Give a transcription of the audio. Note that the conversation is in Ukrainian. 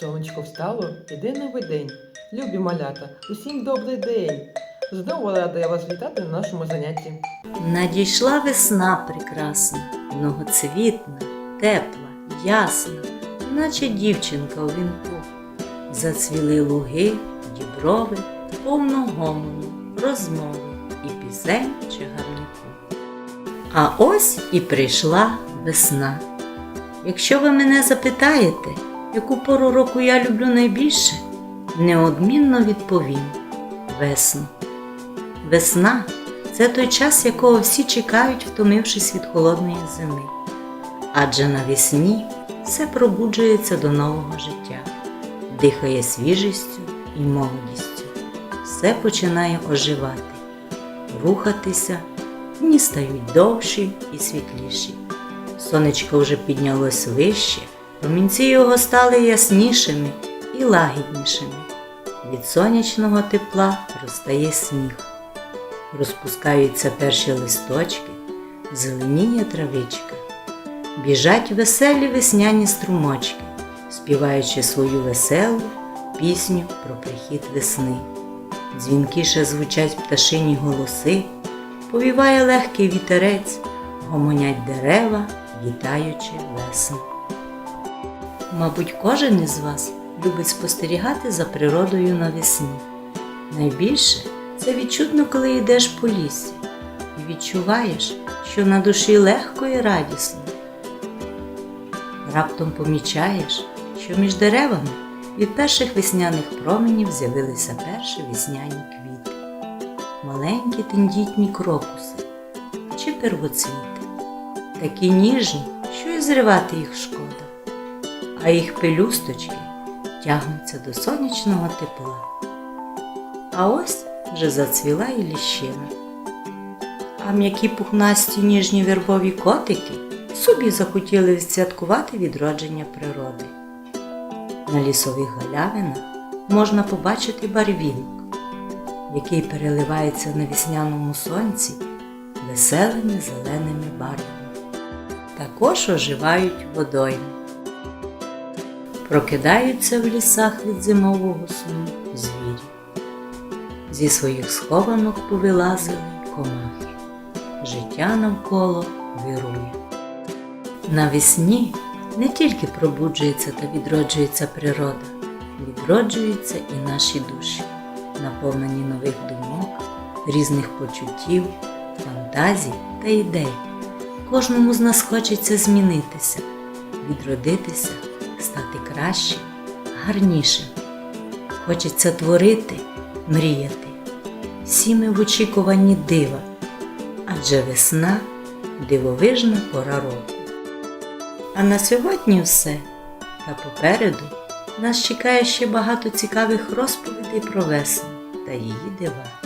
Сонечко встало, іде новий день. Любі малята, усім добрий день. Знову рада я вас вітати на нашому занятті. Надійшла весна прекрасна, многоцвітна, тепла, ясна, наче дівчинка у вінку. Зацвіли луги, діброви, повно гомону, розмови і пісень чагарнику. А ось і прийшла весна. Якщо ви мене запитаєте, яку пору року я люблю найбільше, неодмінно відповім весну. Весна це той час, якого всі чекають, втомившись від холодної зими. Адже навесні все пробуджується до нового життя, дихає свіжістю і молодістю, все починає оживати, рухатися, дні стають довші і світліші. Сонечко вже піднялось вище, промінці його стали яснішими і лагіднішими. Від сонячного тепла розтає сніг розпускаються перші листочки, зеленіє травичка, біжать веселі весняні струмочки, співаючи свою веселу пісню про прихід весни. Дзвінкіше звучать пташині голоси, повіває легкий вітерець, гомонять дерева, вітаючи весну. Мабуть, кожен із вас любить спостерігати за природою навесні. Найбільше це відчутно, коли йдеш по лісі і відчуваєш, що на душі легко і радісно. Раптом помічаєш, що між деревами від перших весняних променів з'явилися перші весняні квіти, маленькі тендітні крокуси чи первоцвіти, такі ніжні, що і зривати їх шкода, а їх пелюсточки тягнуться до сонячного тепла. А ось вже зацвіла і ліщина. А м'які пухнасті ніжні вербові котики собі захотіли відсвяткувати відродження природи. На лісових галявинах можна побачити барвінок, який переливається на весняному сонці веселими зеленими барвами. Також оживають водойми. Прокидаються в лісах від зимового сну звірі зі своїх схованок повилазили комахи. Життя навколо вирує. Навесні не тільки пробуджується та відроджується природа, відроджуються і наші душі, наповнені нових думок, різних почуттів, фантазій та ідей. Кожному з нас хочеться змінитися, відродитися, стати кращим, гарнішим. Хочеться творити мріяти. Всі ми в очікуванні дива, адже весна дивовижна пора року. А на сьогодні все. Та попереду нас чекає ще багато цікавих розповідей про весну та її дива.